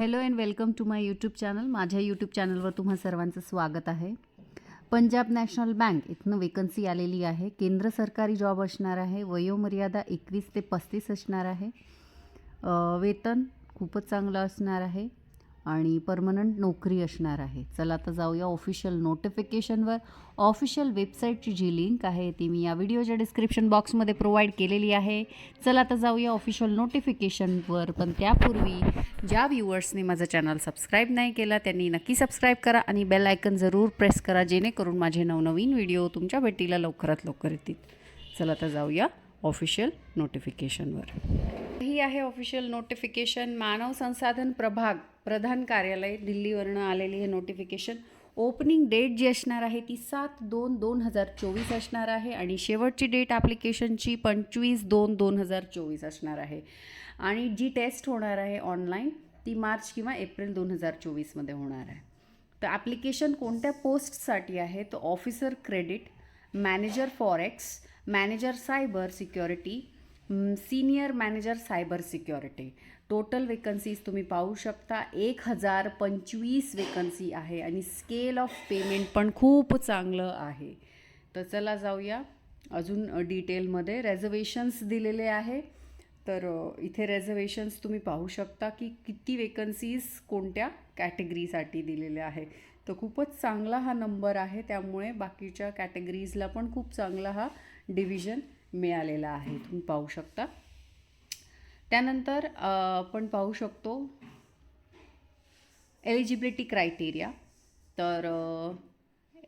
Hello and welcome to my YouTube channel. माझ्या YouTube चॅनलवर तुम्हा सर्वांचं स्वागत आहे. पंजाब नॅशनल बँक इथनं वेकन्सी आलेली आहे. केंद्र सरकारी जॉब असणार आहे. वयोमर्यादा एकवीस ते पस्तीस असणार आहे. वेतन खूपच चांगलं असणार आहे. आणि परमनंट नोकरी असणार आहे. चला आता जाऊया ऑफिशियल नोटिफिकेशनवर ऑफिशियल वेबसाईटची जी लिंक आहे ती मी या व्हिडिओच्या डिस्क्रिप्शन बॉक्समध्ये प्रोव्हाइड केलेली आहे. चला आता जाऊया ऑफिशियल नोटिफिकेशनवर पण त्यापूर्वी ज्या व्ह्युअर्सने माझं चॅनल सबस्क्राईब नाही केला त्यांनी नक्की सबस्क्राईब करा आणि बेल आयकन जरूर प्रेस करा जेणेकरून माझे नवनवीन व्हिडिओ तुमच्या भेटीला लवकरात लवकर येतील. चला आता जाऊया ऑफिशियल नोटिफिकेशनवर. ही आहे ऑफिशियल नोटिफिकेशन. मानव संसाधन प्रभाग प्रधान कार्यालय दिल्लीवरनं आलेली हे नोटिफिकेशन. ओपनिंग डेट जी असणार आहे ती सात दोन दोन हजार चोवीस असणार आहे आणि शेवटची डेट ॲप्लिकेशनची पंचवीस दोन दोन हजार चोवीस असणार आहे. आणि जी टेस्ट होणार आहे ऑनलाईन ती मार्च किंवा एप्रिल दोन हजार चोवीसमध्ये होणार आहे. तर ॲप्लिकेशन कोणत्या पोस्टसाठी आहे? तर officer credit manager forex manager cyber security senior manager cyber security. Total vacancies तुम्ही पाहू शकता एक हजार पंचवीस वेकन्सी आहे आणि स्केल ऑफ पेमेंट पण खूप चांगलं आहे. तर चला जाऊया अजून डिटेलमध्ये रेझर्वेशन्स दिलेले आहे. तर इथे रेझर्वेशन्स तुम्ही पाहू शकता की किती वेकन्सीज कोणत्या कॅटेगरीसाठी दिलेल्या आहे. तर खूपच चांगला हा नंबर आहे त्यामुळे बाकीच्या कॅटेगरीजला पण खूप चांगला हा डिव्हिजन मिळालेला आहे तुम्ही पाहू शकता. त्यानंतर आपण पाहू शकतो एलिजिबिलिटी क्रायटेरिया. तर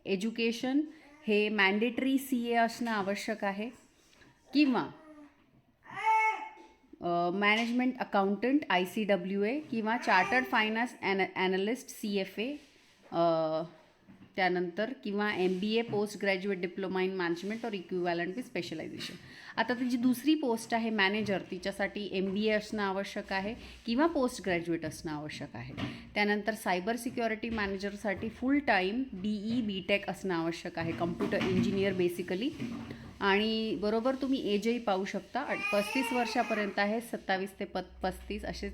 एज्युकेशन हे मॅन्डेटरी सी ए असणं आवश्यक आहे किंवा management accountant I C W A किंवा chartered finance an analyst C F A त्यानंतर किंवा M B A post graduate diploma in management और इक्विवॅलंट विथ स्पेशलायझेशन आता तिची दुसरी पोस्ट आहे मॅनेजर तिच्यासाठी एम बी ए असणं आवश्यक आहे किंवा पोस्ट ग्रॅज्युएट असणं आवश्यक आहे. त्यानंतर cyber security मॅनेजरसाठी full time B E B tech असणं आवश्यक आहे. कम्प्युटर इंजिनियर बेसिकली आणि बरोबर तुम्ही एजही पाहू शकता. पस्तीस वर्षापर्यंत आहे सत्तावीस ते प पस्तीस असेच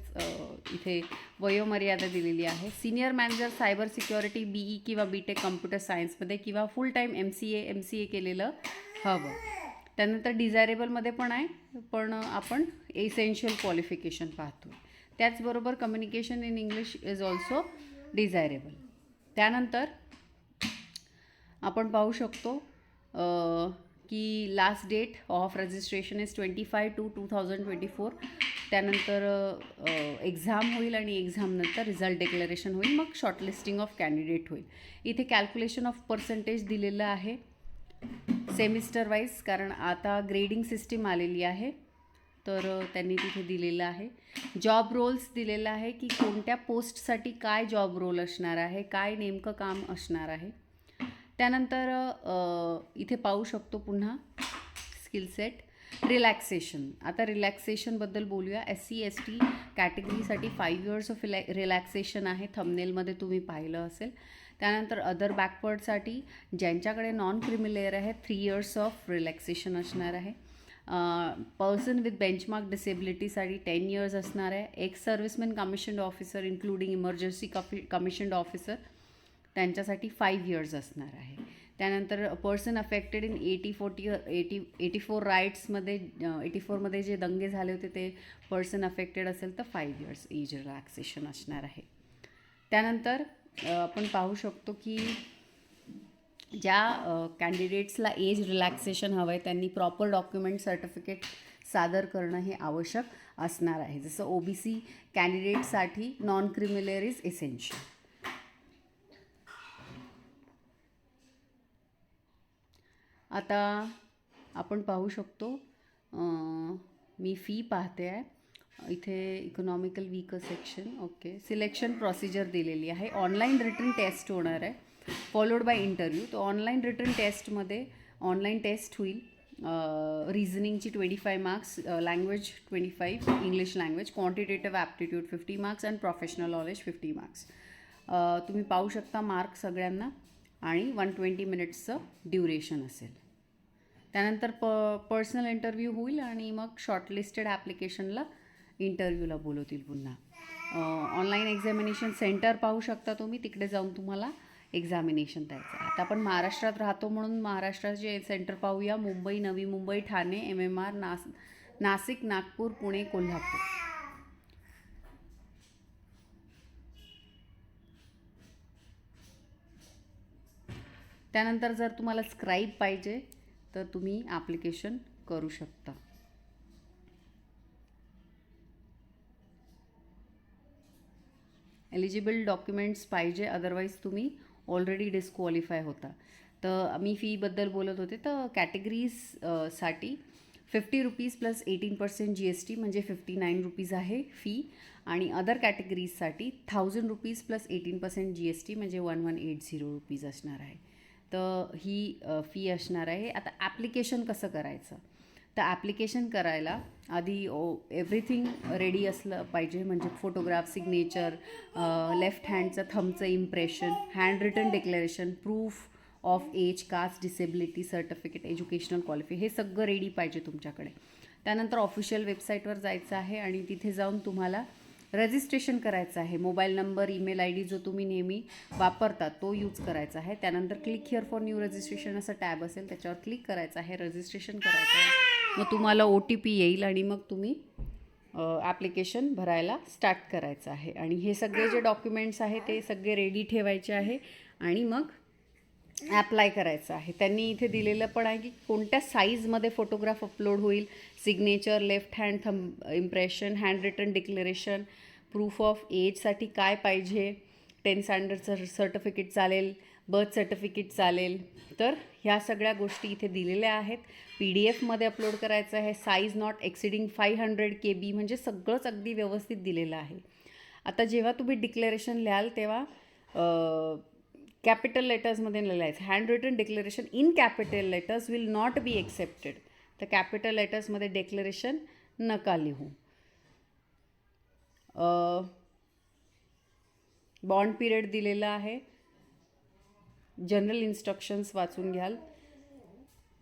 इथे वयोमर्यादा दिलेली आहे. Senior manager cyber security B E किंवा बी टेक कम्प्युटर सायन्समध्ये किंवा full time M C A M C A केलेलं हवं. त्यानंतर डिझायरेबलमध्ये पण आहे पण आपण एसेन्शियल क्वालिफिकेशन पाहतो त्याचबरोबर communication in English is also desirable त्यानंतर आपण पाहू शकतो की last date of registration is twenty five two two thousand twenty four त्यानंतर एक्झाम होईल आणि एक्झामनंतर रिझल्ट डिक्लेरेशन होईल. मग शॉर्टलिस्टिंग ऑफ कॅन्डिडेट होईल. इथे कॅल्क्युलेशन ऑफ पर्सेंटेज दिलेलं आहे. सेमिस्टर वाईज कारण आता ग्रेडिंग सिस्टीम आलेली आहे. तर त्यांनी तिथे दिलेलं आहे. जॉब रोल्स दिलेलं आहे की कोणत्या पोस्टसाठी काय जॉब रोल असणार आहे काय नेमकं काम असणार आहे. त्यानंतर इथे पाहू शकतो पुन्हा स्किल सेट रिलॅक्सेशन आता रिलॅक्सेशनबद्दल बोलूया. एस सी एस टी कॅटेगरीसाठी फाईव्ह इयर्स ऑफ रिलॅ रिलॅक्सेशन आहे. थमनेलमध्ये तुम्ही पाहिलं असेल. त्यानंतर अदर बॅकवर्डसाठी ज्यांच्याकडे नॉन क्रिमिलेअर आहे थ्री इयर्स ऑफ रिलॅक्सेशन असणार आहे. पर्सन विथ बेंचमार्क डिसेबिलिटीसाठी टेन इयर्स असणार आहे. Ex serviceman commissioned officer including emergency coffee commissioned officer त्यांच्यासाठी फाईव्ह इयर्स असणार आहे. त्यानंतर person affected in eighty forty eighty eighty four राईट्समध्ये eighty फोरमध्ये जे दंगे झाले होते ते पर्सन अफेक्टेड असेल तर फाईव्ह इयर्स एज रिलॅक्सेशन असणार आहे. त्यानंतर आपण पाहू शकतो की ज्या कॅन्डिडेट्सला एज रिलॅक्सेशन हवं आहे त्यांनी प्रॉपर डॉक्युमेंट सर्टिफिकेट सादर करणं हे आवश्यक असणार आहे. जसं O B C कॅन्डिडेटसाठी non creamy layer is essential आता आपण पाहू शकतो मी फी पाहते आहे. इथे economical weaker section okay selection procedure दिलेली आहे. ऑनलाईन रिटर्न टेस्ट होणार आहे. फॉलोड बाय इंटरव्ह्यू तर ऑनलाईन रिटर्न टेस्टमध्ये ऑनलाईन टेस्ट होईल. रिझनिंगची twenty five marks language twenty five English language quantitative aptitude fifty marks and professional knowledge fifty marks तुम्ही पाहू शकता मार्क सगळ्यांना. आणि वन ट्वेंटी मिनिट्सचं ड्युरेशन असेल. त्यानंतर प पर्सनल इंटरव्ह्यू होईल आणि मग शॉर्टलिस्टेड ॲप्लिकेशनला इंटरव्ह्यूला बोलवतील पुन्हा. ऑनलाईन एक्झामिनेशन सेंटर पाहू शकता तुम्ही तिकडे जाऊन तुम्हाला एक्झामिनेशन द्यायचं आहे. आता आपण महाराष्ट्रात राहतो म्हणून महाराष्ट्राचे सेंटर पाहूया. Mumbai Navi Mumbai Thane M M R नास नाशिक नागपूर पुणे कोल्हापूर. त्यानंतर जर तुम्हाला स्क्राईब पाहिजे तर तुम्ही ॲप्लिकेशन करू शकता. एलिजिबल डॉक्युमेंट्स पाहिजे अदरवाईज तुम्ही ऑलरेडी डिस्क्वालिफाय होता. तर मी फीबद्दल बोलत होते तर कॅटेगरीजसाठी fifty rupees plus eighteen percent G S T म्हणजे फिफ्टी नाईन रुपीज आहे फी आणि other कॅटेगरीजसाठी thousand rupees plus eighteen percent G S T म्हणजे one one eight zero rupees असणार आहे. तर ही फी असणार आहे. आता ॲप्लिकेशन कसं करायचं? तर ॲप्लिकेशन करायला आधी एव्हरीथिंग रेडी असलं पाहिजे. म्हणजे फोटोग्राफ सिग्नेचर लेफ्ट हँडचं थमचं impression hand written declaration proof of age caste disability certificate educational qualify हे सगळं रेडी पाहिजे तुमच्याकडे. त्यानंतर ऑफिशियल वेबसाईटवर जायचं आहे आणि तिथे जाऊन तुम्हाला रजिस्ट्रेशन करायचं आहे. Mobile number email I D जो तुम्ही नेहमी वापरता तो यूज करायचा आहे. त्यानंतर click here for new registration असं टॅब असेल त्याच्यावर क्लिक करायचं आहे. रजिस्ट्रेशन करायचं आहे. मग तुम्हाला ओ टी पी येईल आणि मग तुम्ही ॲप्लिकेशन भरायला स्टार्ट करायचं आहे. आणि हे सगळे जे डॉक्युमेंट्स आहे ते सगळे रेडी ठेवायचे आहे. आणि मग ॲप्लाय करायचं आहे. त्यांनी इथे दिलेलं पण आहे की कोणत्या साईजमध्ये फोटोग्राफ अपलोड होईल signature left hand thumb impression hand written declaration proof of एजसाठी काय पाहिजे टेन स्टँडर्डचं सर्टिफिकेट चालेल बर्थ सर्टिफिकेट चालेल. तर ह्या सगळ्या गोष्टी इथे दिलेल्या आहेत. पी डी एफमध्ये अपलोड करायचं आहे. Size not exceeding five hundred K B म्हणजे सगळंच अगदी व्यवस्थित दिलेलं आहे. आता जेव्हा तुम्ही डिक्लेरेशन लिहाल तेव्हा कॅपिटल लेटर्समध्ये लिहायचं hand written declaration in capital letters will not be accepted तर कॅपिटल लेटर्समध्ये डिक्लेरेशन नका लिहू. बॉन्ड पिरियड दिलेला आहे. जनरल इन्स्ट्रक्शन्स वाचून घ्याल.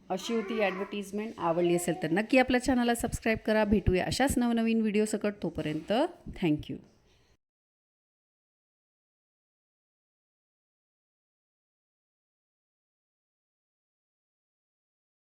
अशी होती ॲडव्हर्टिजमेंट आवडली असेल तर नक्की आपल्या चॅनलला सबस्क्राईब करा. भेटूया अशाच नवनवीन व्हिडिओ सकट तोपर्यंत. थँक्यू